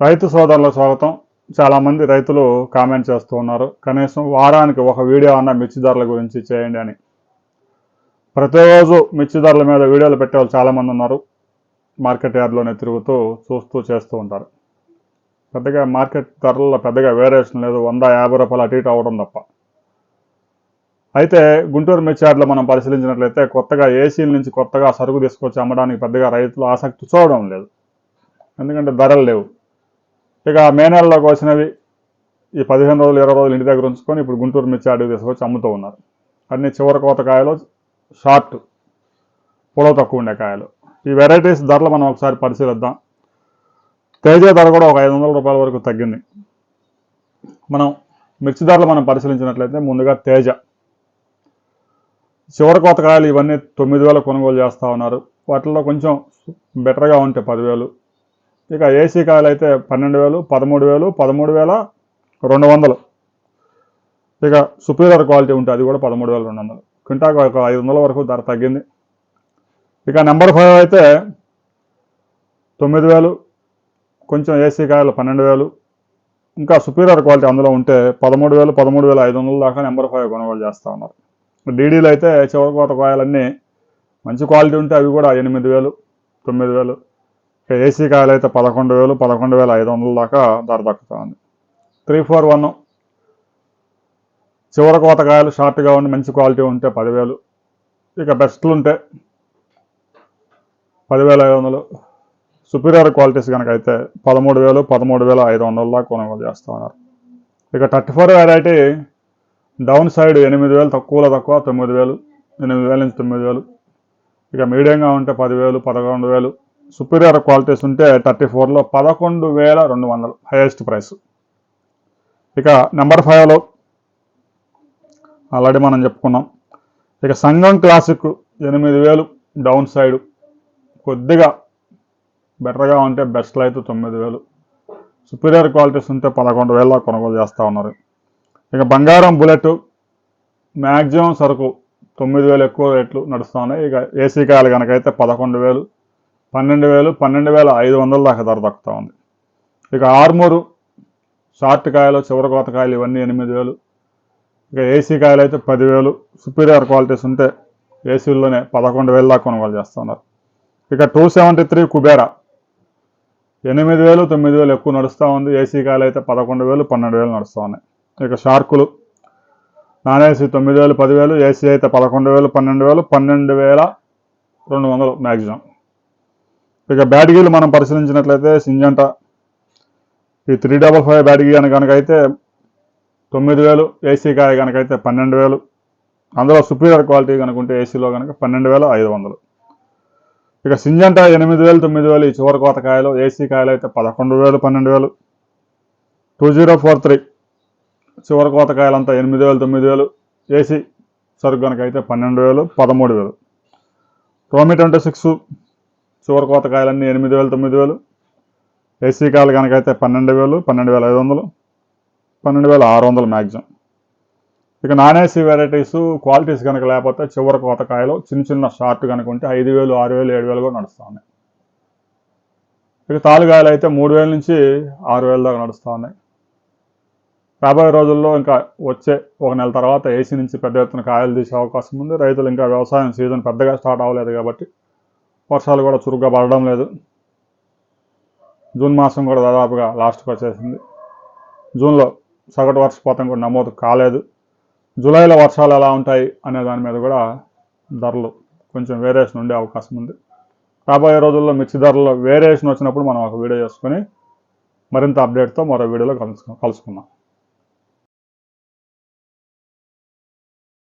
రైతు సోదరుల స్వాగతం. చాలామంది రైతులు కామెంట్ చేస్తూ ఉన్నారు. కనీసం వారానికి ఒక వీడియో అన్న మిర్చి ధరల గురించి చేయండి అని. ప్రతిరోజు మిర్చి ధరల మీద వీడియోలు పెట్టే వాళ్ళు చాలామంది ఉన్నారు. మార్కెట్ యార్డ్లోనే తిరుగుతూ చూస్తూ చేస్తూ ఉంటారు. పెద్దగా మార్కెట్ ధరల్లో పెద్దగా వేరియేషన్ లేదు. వంద యాభై రూపాయలు అటు ఇటు అవ్వడం తప్ప. అయితే గుంటూరు మిర్చి యార్డ్లో మనం పరిశీలించినట్లయితే కొత్తగా ఏసీల నుంచి కొత్తగా సరుకు తీసుకొచ్చి అమ్మడానికి పెద్దగా రైతులు ఆసక్తి చూడడం లేదు. ఎందుకంటే ధరలు లేవు. ఇక మే నెలలో కోసినవి ఈ పదిహేను రోజులు ఇరవై రోజులు ఇంటి దగ్గర ఉంచుకొని ఇప్పుడు గుంటూరు మిర్చి అడుగు తీసుకొచ్చి అమ్ముతూ ఉన్నారు. అన్ని చివరి కోత కాయలు షార్ట్ పొడవు తక్కువ ఉండే కాయలు. ఈ వెరైటీస్ ధరలు మనం ఒకసారి పరిశీలిద్దాం. తేజ ధర కూడా ఒక ఐదు వందల రూపాయల వరకు తగ్గింది. మనం మిర్చి ధరలు మనం పరిశీలించినట్లయితే ముందుగా తేజ. చివరి కోత కాయలు ఇవన్నీ తొమ్మిది వేలు కొనుగోలు చేస్తూ ఉన్నారు. వాటిల్లో కొంచెం బెటర్గా ఉంటే పదివేలు. ఇక ఏసీ కాయలు అయితే పన్నెండు వేలు పదమూడు వేలు పదమూడు వేల రెండు వందలు. ఇక సుపీరియర్ క్వాలిటీ ఉంటే అది కూడా పదమూడు వేల రెండు వందలు. క్వింటాకు ఒక ఐదు వందల వరకు ధర తగ్గింది. ఇక నెంబర్ ఫైవ్ అయితే తొమ్మిది వేలు కొంచెం ఏసీ కాయలు పన్నెండు వేలు. ఇంకా సుపీరియర్ క్వాలిటీ అందులో ఉంటే పదమూడు వేలు పదమూడు వేల ఐదు వందల దాకా నెంబర్ ఫైవ్ కొనుగోలు చేస్తూ ఉన్నారు. డీడీలు అయితే చివరి కోత కాయలన్నీ మంచి క్వాలిటీ ఉంటే అవి కూడా ఎనిమిది వేలు తొమ్మిది వేలు ఇక ఏసీ కాయలు అయితే పదకొండు వేలు పదకొండు వేల ఐదు వందల దాకా ధర దక్కుతా ఉంది త్రీ ఫోర్ వన్ చివరి కోత కాయలు షార్ట్గా ఉండి మంచి క్వాలిటీ ఉంటే పదివేలు. ఇక బెస్ట్లు ఉంటే పదివేల ఐదు వందలు. సుపీరియర్ క్వాలిటీస్ కనుక అయితే పదమూడు వేలు పదమూడు వేల ఐదు వందల దాకా కొనుగోలు చేస్తూ ఉన్నారు. ఇక thirty four variety down side ఎనిమిది వేలు తక్కువలో తక్కువ తొమ్మిది వేలు ఎనిమిది వేల నుంచి తొమ్మిది వేలు. ఇక మీడియంగా ఉంటే పదివేలు పదకొండు వేలు. సుపీరియర్ క్వాలిటీస్ ఉంటే థర్టీ ఫోర్లో పదకొండు వేల రెండు వందలు హైయెస్ట్ ప్రైస్ ఇక నెంబర్ ఫైవ్లో ఆల్రెడీ మనం చెప్పుకున్నాం. ఇక సంఘం క్లాసిక్ ఎనిమిది వేలు డౌన్ సైడ్. కొద్దిగా బెటర్గా ఉంటే బెస్ట్లో అయితే తొమ్మిది వేలు. సుపీరియర్ క్వాలిటీస్ ఉంటే పదకొండు వేల కొనుగోలు చేస్తూ ఉన్నారు. ఇక బంగారం బుల్లెట్ మ్యాక్సిమం సరుకు తొమ్మిది వేలు ఎక్కువ రేట్లు నడుస్తూ ఉన్నాయి. ఇక ఏసీ కాయలు కనుక అయితే పదకొండు వేలు పన్నెండు వేలు పన్నెండు వేల ఐదు వందల దాకా ధర దక్కుతూ ఉంది. ఇక ఆర్మూరు షార్ట్ కాయలు చివరి కోత కాయలు ఇవన్నీ ఎనిమిది వేలు. ఇక ఏసీ కాయలు అయితే పదివేలు. సుపీరియర్ క్వాలిటీస్ ఉంటే ఏసీల్లోనే పదకొండు వేలు దాకా కొనుగోలు చేస్తున్నారు. ఇక టూ సెవెంటీ త్రీ కుబేరా. ఎనిమిది వేలు తొమ్మిది వేలు ఎక్కువ నడుస్తూ ఉంది. ఏసీ కాయలు అయితే పదకొండు వేలు పన్నెండు వేలు నడుస్తూ ఉన్నాయి. ఇక షార్కులు నాన్ ఏసీ తొమ్మిది వేలు పదివేలు. ఏసీ అయితే పదకొండు వేలు పన్నెండు వేలు పన్నెండు వేల రెండు వందలు మ్యాక్సిమం ఇక బ్యాటరీలు మనం పరిశీలించినట్లయితే సింజంట. ఈ త్రీ డబల్ ఫైవ్ బ్యాటరీ అని కనుకైతే తొమ్మిది వేలు ఏసీ కాయ కనుకైతే పన్నెండు వేలు. అందులో సుపీరియర్ క్వాలిటీ కనుకుంటే ఏసీలో కనుక పన్నెండు వేల ఐదు వందలు. ఇక సింజంట ఎనిమిది వేలు తొమ్మిది వేలు ఈ చివరి కోత కాయలు ఏసీ కాయలు అయితే పదకొండు వేలు పన్నెండు వేలు. టూ జీరో ఫోర్ త్రీ చివరి కోత కాయలంతా ఎనిమిది వేలు తొమ్మిది వేలు. ఏసీ సరుకు కనుక అయితే పన్నెండు వేలు పదమూడు వేలు. టోమీ ట్వంటీ సిక్స్ చివర కోత కాయలన్నీ ఎనిమిది వేలు తొమ్మిది వేలు. ఏసీ కాయలు కనుక అయితే పన్నెండు వేలు పన్నెండు వేల ఐదు వందలు. పన్నెండు వేల ఆరు వందలు మ్యాక్సిమం ఇక నాన్ ఏసీ వెరైటీస్ క్వాలిటీస్ కనుక లేకపోతే చివరి కోత కాయలు చిన్న చిన్న షార్ట్ కనుక ఉంటే ఐదు వేలు ఆరు వేలు ఏడు వేలు కూడా నడుస్తూ ఉన్నాయి ఇక తాలుగాయలు అయితే మూడు వేల నుంచి ఆరు వేల దాకా నడుస్తూ ఉన్నాయి రాబోయే రోజుల్లో ఇంకా వచ్చే ఒక నెల తర్వాత ఏసీ నుంచి పెద్ద ఎత్తున కాయలు తీసే అవకాశం ఉంది. రైతులు ఇంకా వ్యవసాయం సీజన్ పెద్దగా స్టార్ట్ అవ్వలేదు కాబట్టి వర్షాలు కూడా చురుగ్గా పడడం లేదు. జూన్ మాసం కూడా దాదాపుగా లాస్ట్కి వచ్చేసింది. జూన్లో సగటు వర్షపాతం కూడా నమోదు కాలేదు. జూలైలో వర్షాలు ఎలా ఉంటాయి అనే దాని మీద కూడా ధరలు కొంచెం వేరియేషన్ ఉండే అవకాశం ఉంది. రాబోయే రోజుల్లో మిర్చి ధరల్లో వేరియేషన్ వచ్చినప్పుడు మనం ఒక వీడియో చేసుకొని మరింత అప్డేట్తో మరో వీడియోలో కలుసుకుందాం.